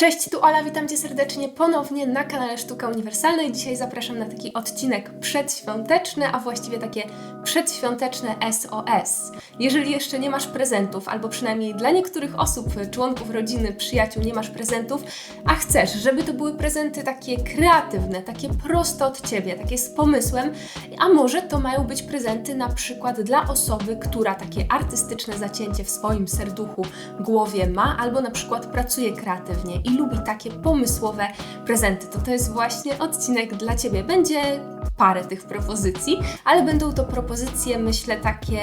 Cześć, tu Ola, witam Cię serdecznie ponownie na kanale Sztuka Uniwersalna i dzisiaj zapraszam na taki odcinek przedświąteczny, a właściwie takie przedświąteczne SOS. Jeżeli jeszcze nie masz prezentów, albo przynajmniej dla niektórych osób, członków rodziny, przyjaciół nie masz prezentów, a chcesz, żeby to były prezenty takie kreatywne, takie proste od Ciebie, takie z pomysłem, a może to mają być prezenty na przykład dla osoby, która takie artystyczne zacięcie w swoim serduchu, głowie ma, albo na przykład pracuje kreatywnie i lubi takie pomysłowe prezenty, to to jest właśnie odcinek dla Ciebie. Będzie parę tych propozycji, ale będą to propozycje, myślę, takie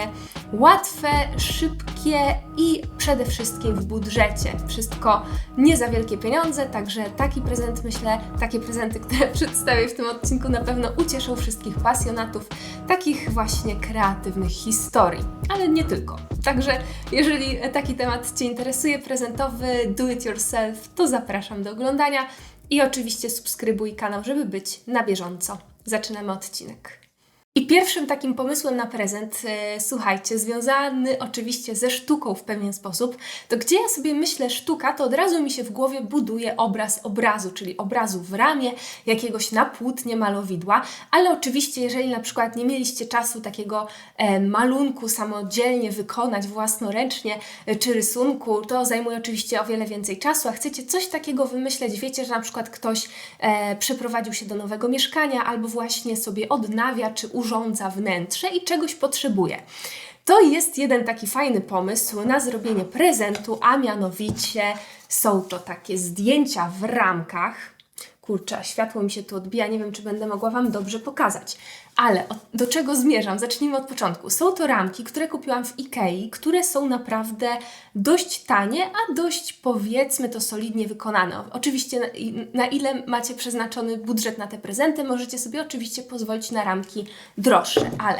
łatwe, szybkie i przede wszystkim w budżecie. Wszystko nie za wielkie pieniądze, także taki prezent, myślę, takie prezenty, które przedstawię w tym odcinku na pewno ucieszą wszystkich pasjonatów takich właśnie kreatywnych historii, ale nie tylko. Także jeżeli taki temat Cię interesuje, prezentowy, do it yourself, to zapraszam do oglądania i oczywiście subskrybuj kanał, żeby być na bieżąco. Zaczynamy odcinek. I pierwszym takim pomysłem na prezent, e, słuchajcie, związany oczywiście ze sztuką w pewien sposób, to gdzie ja sobie myślę sztuka, to od razu mi się w głowie buduje obraz obrazu, czyli obrazu w ramię, jakiegoś na płótnie malowidła, ale oczywiście jeżeli na przykład nie mieliście czasu takiego e, malunku samodzielnie wykonać własnoręcznie, e, czy rysunku, to zajmuje oczywiście o wiele więcej czasu, a chcecie coś takiego wymyśleć, wiecie, że na przykład ktoś e, przeprowadził się do nowego mieszkania, albo właśnie sobie odnawia, czy urządza wnętrze i czegoś potrzebuje. To jest jeden taki fajny pomysł na zrobienie prezentu, a mianowicie są to takie zdjęcia w ramkach. Kurczę, światło mi się tu odbija, nie wiem, czy będę mogła Wam dobrze pokazać. Ale do czego zmierzam? Zacznijmy od początku. Są to ramki, które kupiłam w Ikei, które są naprawdę dość tanie, a dość powiedzmy to solidnie wykonane. Oczywiście na, na ile macie przeznaczony budżet na te prezenty, możecie sobie oczywiście pozwolić na ramki droższe, ale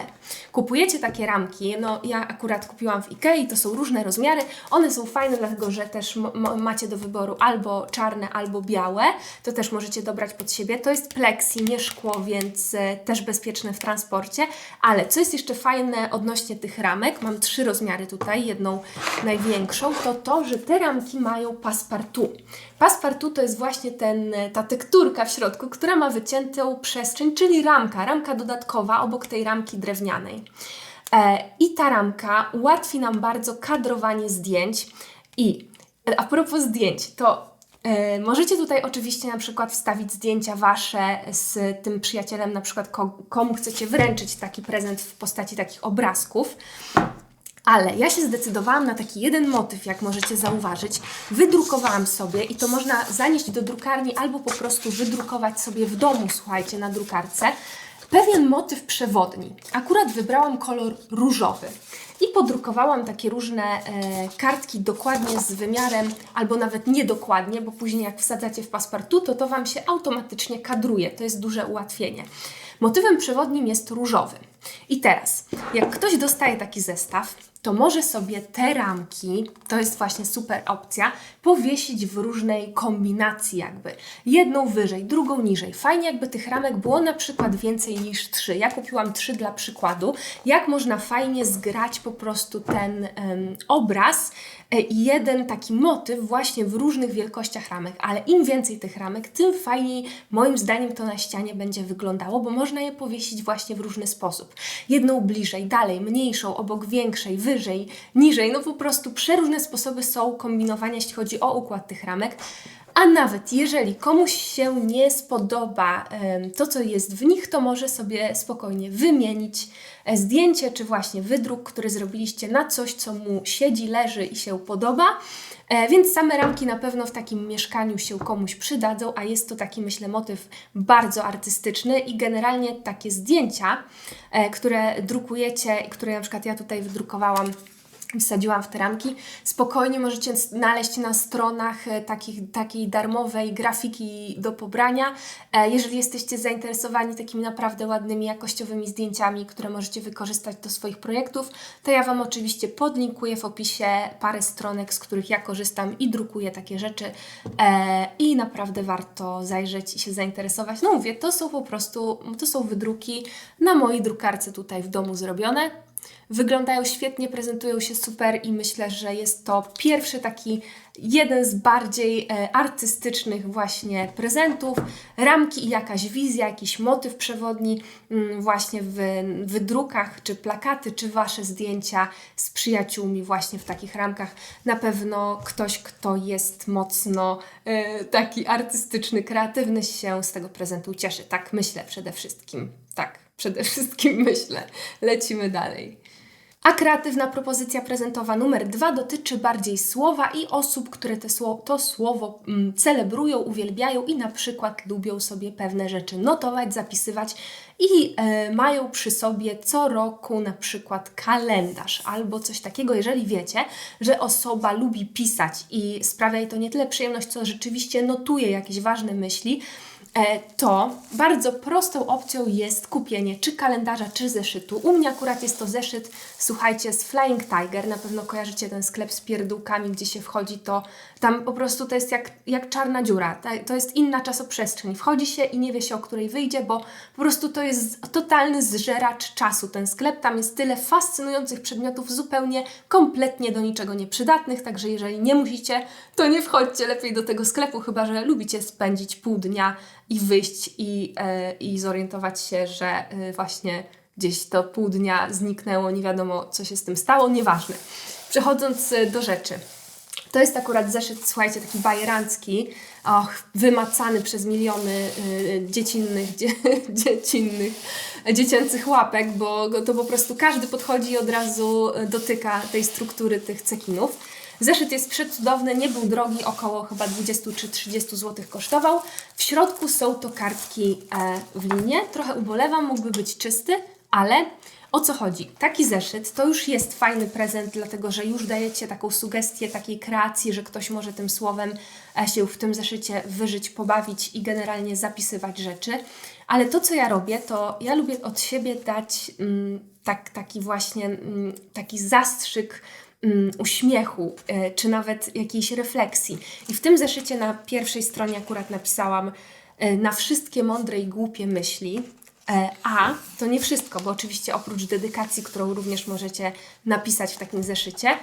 kupujecie takie ramki, no ja akurat kupiłam w Ikei, to są różne rozmiary, one są fajne dlatego, że też macie do wyboru albo czarne, albo białe, to też możecie dobrać pod siebie. To jest plexi, nie szkło, więc e, też bezpieczne w transporcie, ale co jest jeszcze fajne odnośnie tych ramek, mam trzy rozmiary tutaj, jedną największą, to to, że te ramki mają passepartout. Passepartout to jest właśnie ten, ta tekturka w środku, która ma wyciętą przestrzeń, czyli ramka, ramka dodatkowa obok tej ramki drewnianej. E, I ta ramka ułatwi nam bardzo kadrowanie zdjęć i a propos zdjęć, to możecie tutaj oczywiście na przykład wstawić zdjęcia Wasze z tym przyjacielem, na przykład komu chcecie wręczyć taki prezent w postaci takich obrazków. Ale ja się zdecydowałam na taki jeden motyw, jak możecie zauważyć. Wydrukowałam sobie i to można zanieść do drukarni albo po prostu wydrukować sobie w domu, słuchajcie, na drukarce. Pewien motyw przewodni. Akurat wybrałam kolor różowy i podrukowałam takie różne e, kartki dokładnie z wymiarem, albo nawet niedokładnie, bo później jak wsadzacie w paspartu, to to Wam się automatycznie kadruje. To jest duże ułatwienie. Motywem przewodnim jest różowy. I teraz, jak ktoś dostaje taki zestaw, to może sobie te ramki, to jest właśnie super opcja, powiesić w różnej kombinacji jakby. Jedną wyżej, drugą niżej. Fajnie jakby tych ramek było na przykład więcej niż trzy. Ja kupiłam trzy dla przykładu. Jak można fajnie zgrać po prostu ten um, obraz e, i jeden taki motyw właśnie w różnych wielkościach ramek, ale im więcej tych ramek, tym fajniej moim zdaniem to na ścianie będzie wyglądało, bo można je powiesić właśnie w różny sposób. Jedną bliżej, dalej, mniejszą, obok większej, wyżej, niżej. No po prostu przeróżne sposoby są kombinowania, jeśli chodzi o układ tych ramek. A nawet jeżeli komuś się nie spodoba to, co jest w nich, to może sobie spokojnie wymienić e, zdjęcie, czy właśnie wydruk, który zrobiliście na coś, co mu siedzi, leży i się podoba. E, więc same ramki na pewno w takim mieszkaniu się komuś przydadzą, a jest to taki, myślę, motyw bardzo artystyczny i generalnie takie zdjęcia, e, które drukujecie, które na przykład ja tutaj wydrukowałam wsadziłam w te ramki. Spokojnie możecie znaleźć na stronach e, takich, takiej darmowej grafiki do pobrania. E, jeżeli jesteście zainteresowani takimi naprawdę ładnymi, jakościowymi zdjęciami, które możecie wykorzystać do swoich projektów, to ja Wam oczywiście podlinkuję w opisie parę stronek, z których ja korzystam i drukuję takie rzeczy e, i naprawdę warto zajrzeć i się zainteresować. No mówię, to są po prostu, to są wydruki na mojej drukarce tutaj w domu zrobione. Wyglądają świetnie, prezentują się super i myślę, że jest to pierwszy taki jeden z bardziej e, artystycznych właśnie prezentów. Ramki i jakaś wizja, jakiś motyw przewodni mm, właśnie w wydrukach, czy plakaty, czy Wasze zdjęcia z przyjaciółmi właśnie w takich ramkach. Na pewno ktoś, kto jest mocno e, taki artystyczny, kreatywny się z tego prezentu cieszy. Tak myślę przede wszystkim. Przede wszystkim myślę. Lecimy dalej. A kreatywna propozycja prezentowa numer dwa dotyczy bardziej słowa i osób, które te sło to słowo mm, celebrują, uwielbiają i na przykład lubią sobie pewne rzeczy notować, zapisywać i e, mają przy sobie co roku na przykład kalendarz albo coś takiego. Jeżeli wiecie, że osoba lubi pisać i sprawia jej to nie tyle przyjemność, co rzeczywiście notuje jakieś ważne myśli, to bardzo prostą opcją jest kupienie czy kalendarza, czy zeszytu. U mnie akurat jest to zeszyt, słuchajcie, z Flying Tiger. Na pewno kojarzycie ten sklep z pierdółkami, gdzie się wchodzi, to tam po prostu to jest jak, jak czarna dziura. To jest inna czasoprzestrzeń. Wchodzi się i nie wie się, o której wyjdzie, bo po prostu to jest totalny zżeracz czasu. Ten sklep, tam jest tyle fascynujących przedmiotów, zupełnie, kompletnie do niczego nieprzydatnych, także jeżeli nie musicie, to nie wchodźcie lepiej do tego sklepu, chyba że lubicie spędzić pół dnia i wyjść i, e, i zorientować się, że e, właśnie gdzieś to pół dnia zniknęło, nie wiadomo co się z tym stało, nieważne. Przechodząc e, do rzeczy. To jest akurat zeszyt, słuchajcie, taki bajerancki, och, wymacany przez miliony y, dziecinnych, dzie, dziecinnych, dziecięcych łapek, bo to po prostu każdy podchodzi i od razu dotyka tej struktury tych cekinów. Zeszyt jest przecudowny, nie był drogi, około chyba 20 czy 30 zł kosztował. W środku są to kartki e, w linie. Trochę ubolewam, mógłby być czysty, ale o co chodzi? Taki zeszyt to już jest fajny prezent, dlatego że już dajecie taką sugestię takiej kreacji, że ktoś może tym słowem e, się w tym zeszycie wyżyć, pobawić i generalnie zapisywać rzeczy. Ale to, co ja robię, to ja lubię od siebie dać mm, tak, taki właśnie mm, taki zastrzyk mm, uśmiechu, e, czy nawet jakiejś refleksji. I w tym zeszycie na pierwszej stronie akurat napisałam e, na wszystkie mądre i głupie myśli. E, a to nie wszystko, bo oczywiście oprócz dedykacji, którą również możecie napisać w takim zeszycie,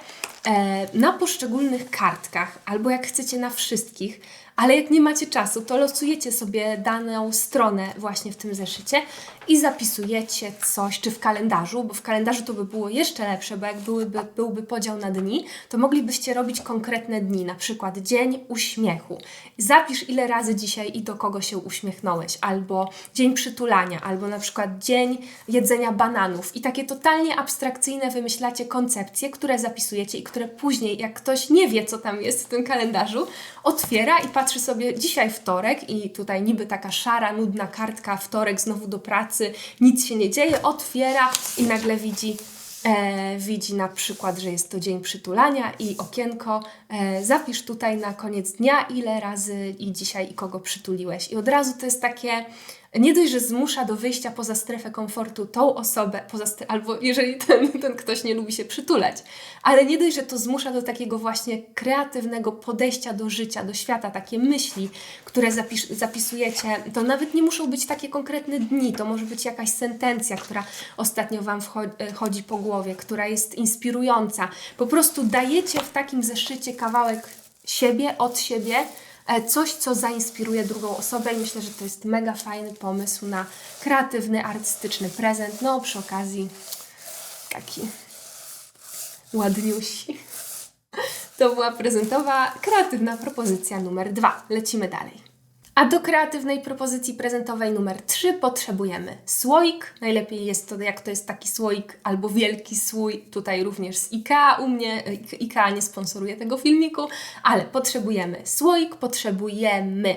na poszczególnych kartkach, albo jak chcecie na wszystkich, ale jak nie macie czasu, to losujecie sobie daną stronę właśnie w tym zeszycie i zapisujecie coś, czy w kalendarzu, bo w kalendarzu to by było jeszcze lepsze, bo jak byłyby, byłby podział na dni, to moglibyście robić konkretne dni, na przykład dzień uśmiechu. Zapisz ile razy dzisiaj i do kogo się uśmiechnąłeś, albo dzień przytulania, albo na przykład dzień jedzenia bananów i takie totalnie abstrakcyjne wymyślacie koncepcje, które zapisujecie i które później, jak ktoś nie wie, co tam jest w tym kalendarzu, otwiera i patrzy sobie dzisiaj wtorek i tutaj niby taka szara, nudna kartka, wtorek znowu do pracy, nic się nie dzieje, otwiera i nagle widzi E, widzi na przykład, że jest to dzień przytulania i okienko. E, zapisz tutaj na koniec dnia, ile razy i dzisiaj i kogo przytuliłeś. I od razu to jest takie nie dość, że zmusza do wyjścia poza strefę komfortu tą osobę, poza albo jeżeli ten, ten ktoś nie lubi się przytulać, ale nie dość, że to zmusza do takiego właśnie kreatywnego podejścia do życia, do świata, takie myśli, które zapis zapisujecie, to nawet nie muszą być takie konkretne dni, to może być jakaś sentencja, która ostatnio Wam chodzi po głowie, która jest inspirująca. Po prostu dajecie w takim zeszycie kawałek siebie, od siebie, E, coś, co zainspiruje drugą osobę i myślę, że to jest mega fajny pomysł na kreatywny, artystyczny prezent. No, przy okazji taki ładniusi. To była prezentowa, kreatywna propozycja numer dwa. Lecimy dalej. A do kreatywnej propozycji prezentowej numer 3 potrzebujemy słoik. Najlepiej jest to, jak to jest taki słoik albo wielki słój, tutaj również z IKEA. U mnie IKEA nie sponsoruje tego filmiku, ale potrzebujemy słoik, potrzebujemy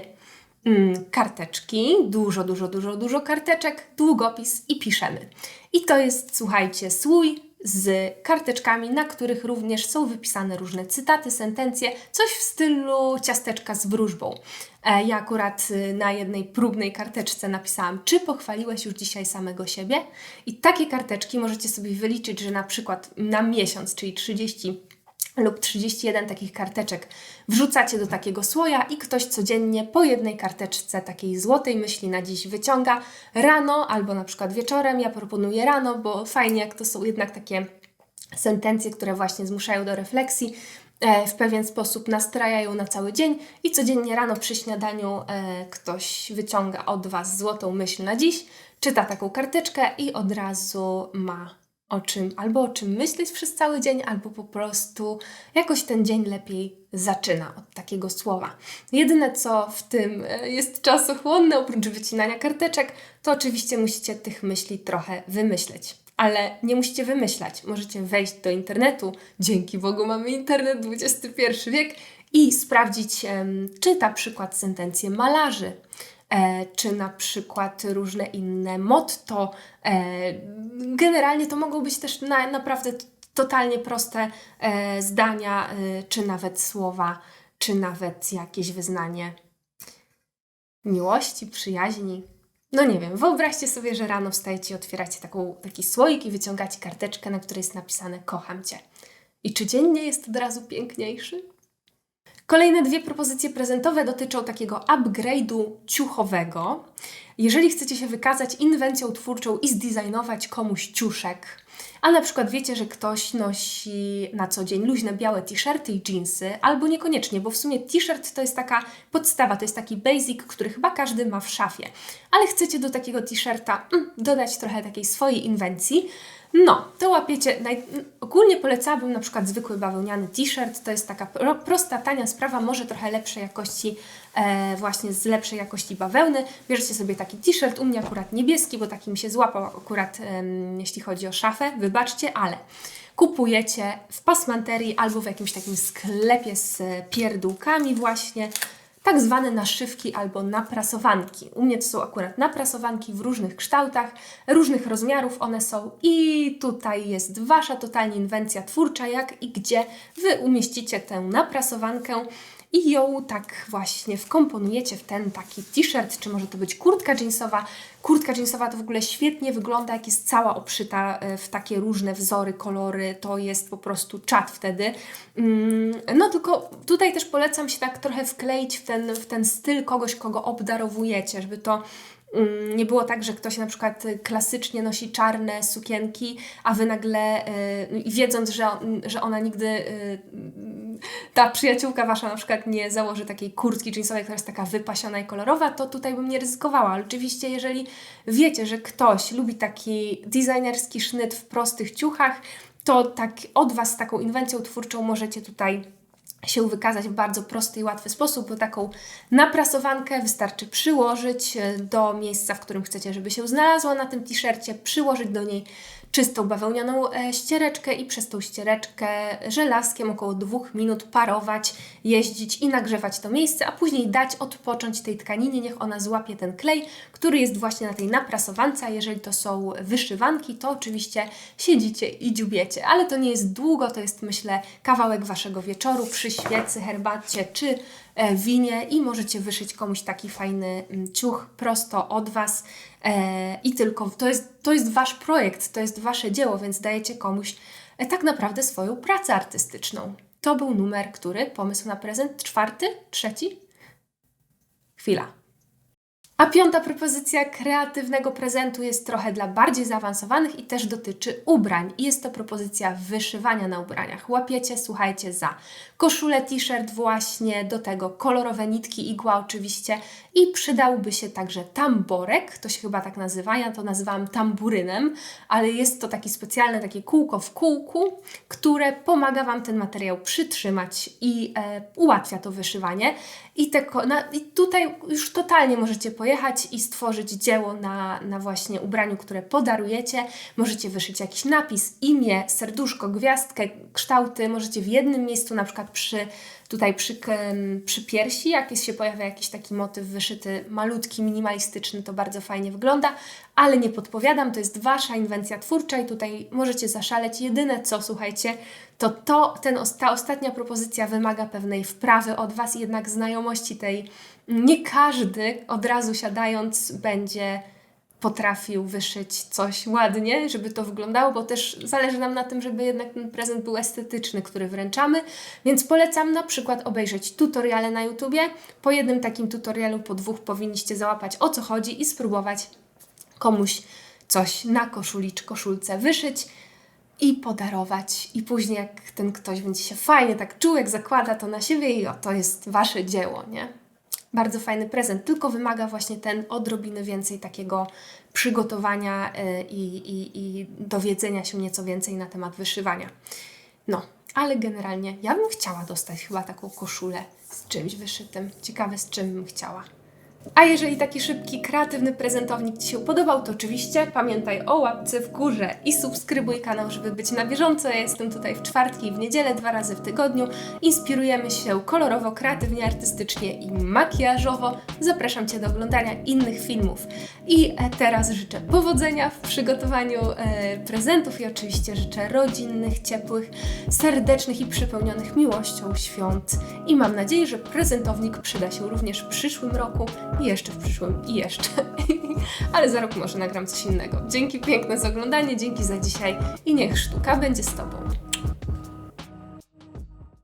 mm, karteczki, dużo, dużo, dużo, dużo karteczek, długopis i piszemy. I to jest, słuchajcie, słój z karteczkami, na których również są wypisane różne cytaty, sentencje, coś w stylu ciasteczka z wróżbą. E, ja akurat y, na jednej próbnej karteczce napisałam, czy pochwaliłeś już dzisiaj samego siebie? I takie karteczki możecie sobie wyliczyć, że na przykład na miesiąc, czyli 30 lub 31 takich karteczek wrzucacie do takiego słoja i ktoś codziennie po jednej karteczce takiej złotej myśli na dziś wyciąga rano albo na przykład wieczorem. Ja proponuję rano, bo fajnie jak to są jednak takie sentencje, które właśnie zmuszają do refleksji, e, w pewien sposób nastrajają na cały dzień i codziennie rano przy śniadaniu e, ktoś wyciąga od Was złotą myśl na dziś, czyta taką karteczkę i od razu ma o czym, albo o czym myśleć przez cały dzień, albo po prostu jakoś ten dzień lepiej zaczyna od takiego słowa. Jedyne, co w tym e, jest czasochłonne, oprócz wycinania karteczek, to oczywiście musicie tych myśli trochę wymyśleć. Ale nie musicie wymyślać. Możecie wejść do internetu. Dzięki Bogu mamy internet, XXI wiek i sprawdzić, czy ta przykład sentencje malarzy czy na przykład różne inne motto. E, generalnie to mogą być też na, naprawdę totalnie proste e, zdania, e, czy nawet słowa, czy nawet jakieś wyznanie miłości, przyjaźni. No nie wiem, wyobraźcie sobie, że rano wstajecie i otwieracie taką, taki słoik i wyciągacie karteczkę, na której jest napisane kocham Cię. I czy dzień nie jest od razu piękniejszy? Kolejne dwie propozycje prezentowe dotyczą takiego upgrade'u ciuchowego. Jeżeli chcecie się wykazać inwencją twórczą i zdesignować komuś ciuszek, a na przykład wiecie, że ktoś nosi na co dzień luźne białe t-shirty i jeansy, albo niekoniecznie, bo w sumie t-shirt to jest taka podstawa, to jest taki basic, który chyba każdy ma w szafie, ale chcecie do takiego t-shirta mm, dodać trochę takiej swojej inwencji, no, to łapiecie. Naj... Ogólnie polecałabym na przykład zwykły bawełniany t-shirt. To jest taka pro, prosta, tania sprawa, może trochę lepszej jakości, e, właśnie z lepszej jakości bawełny. Bierzecie sobie taki t-shirt, u mnie akurat niebieski, bo taki mi się złapał akurat e, jeśli chodzi o szafę, wybaczcie, ale kupujecie w pasmanterii albo w jakimś takim sklepie z pierdółkami właśnie tak zwane naszywki albo naprasowanki. U mnie to są akurat naprasowanki w różnych kształtach, różnych rozmiarów one są i tutaj jest Wasza totalnie inwencja twórcza, jak i gdzie Wy umieścicie tę naprasowankę i ją tak właśnie wkomponujecie w ten taki t-shirt, czy może to być kurtka jeansowa. Kurtka jeansowa to w ogóle świetnie wygląda, jak jest cała obszyta e, w takie różne wzory, kolory. To jest po prostu czat wtedy. Mm, no tylko tutaj też polecam się tak trochę wkleić w ten, w ten styl kogoś, kogo obdarowujecie, żeby to nie było tak, że ktoś na przykład klasycznie nosi czarne sukienki, a wy nagle, yy, wiedząc, że, że ona nigdy yy, ta przyjaciółka wasza na przykład nie założy takiej kurtki jeansowej, która jest taka wypasiona i kolorowa, to tutaj bym nie ryzykowała. Ale oczywiście, jeżeli wiecie, że ktoś lubi taki designerski sznyt w prostych ciuchach, to tak od Was z taką inwencją twórczą możecie tutaj się wykazać w bardzo prosty i łatwy sposób, bo taką naprasowankę wystarczy przyłożyć e, do miejsca, w którym chcecie, żeby się znalazła na tym t-shircie, przyłożyć do niej czystą bawełnianą e, ściereczkę i przez tą ściereczkę żelazkiem około dwóch minut parować, jeździć i nagrzewać to miejsce, a później dać odpocząć tej tkaninie, niech ona złapie ten klej, który jest właśnie na tej naprasowance. Jeżeli to są wyszywanki, to oczywiście siedzicie i dziubiecie, ale to nie jest długo, to jest myślę kawałek Waszego wieczoru. Przy świecy, herbacie czy E, winie i możecie wyszyć komuś taki fajny mm, ciuch prosto od Was i tylko to jest, to jest Wasz projekt, to jest Wasze dzieło, więc dajecie komuś e, tak naprawdę swoją pracę artystyczną. To był numer, który? Pomysł na prezent? Czwarty? Trzeci? Chwila. A piąta propozycja kreatywnego prezentu jest trochę dla bardziej zaawansowanych i też dotyczy ubrań. I jest to propozycja wyszywania na ubraniach. Łapiecie, słuchajcie, za koszulę, t-shirt właśnie, do tego kolorowe nitki, igła oczywiście i przydałby się także tamborek, to się chyba tak nazywa, ja to nazywam tamburynem, ale jest to taki specjalne takie kółko w kółku, które pomaga Wam ten materiał przytrzymać i e, ułatwia to wyszywanie. I, te, na, I tutaj już totalnie możecie pojechać i stworzyć dzieło na, na właśnie ubraniu, które podarujecie. Możecie wyszyć jakiś napis, imię, serduszko, gwiazdkę, kształty. Możecie w jednym miejscu, na przykład przy tutaj przy, przy piersi, jak jest, się pojawia jakiś taki motyw wyszyty, malutki, minimalistyczny, to bardzo fajnie wygląda, ale nie podpowiadam, to jest Wasza inwencja twórcza i tutaj możecie zaszaleć. Jedyne co, słuchajcie, to, to ten, ta ostatnia propozycja wymaga pewnej wprawy od Was, jednak znajomości tej. Nie każdy od razu siadając będzie potrafił wyszyć coś ładnie, żeby to wyglądało, bo też zależy nam na tym, żeby jednak ten prezent był estetyczny, który wręczamy, więc polecam na przykład obejrzeć tutoriale na YouTubie. Po jednym takim tutorialu, po dwóch powinniście załapać o co chodzi i spróbować komuś coś na koszuli czy koszulce wyszyć i podarować. I później jak ten ktoś będzie się fajnie tak czuł, jak zakłada to na siebie i o, to jest Wasze dzieło, nie? Bardzo fajny prezent, tylko wymaga właśnie ten odrobiny więcej takiego przygotowania y, i, i, i dowiedzenia się nieco więcej na temat wyszywania. No, ale generalnie ja bym chciała dostać chyba taką koszulę z czymś wyszytym. Ciekawe z czym bym chciała. A jeżeli taki szybki, kreatywny prezentownik Ci się podobał, to oczywiście pamiętaj o łapce w górze i subskrybuj kanał, żeby być na bieżąco. Ja jestem tutaj w czwartki i w niedzielę, dwa razy w tygodniu. Inspirujemy się kolorowo, kreatywnie, artystycznie i makijażowo. Zapraszam Cię do oglądania innych filmów. I e, teraz życzę powodzenia w przygotowaniu e, prezentów i oczywiście życzę rodzinnych, ciepłych, serdecznych i przepełnionych miłością świąt. I mam nadzieję, że prezentownik przyda się również w przyszłym roku i jeszcze w przyszłym i jeszcze. Ale za rok może nagram coś innego. Dzięki piękne za oglądanie, dzięki za dzisiaj i niech sztuka będzie z Tobą.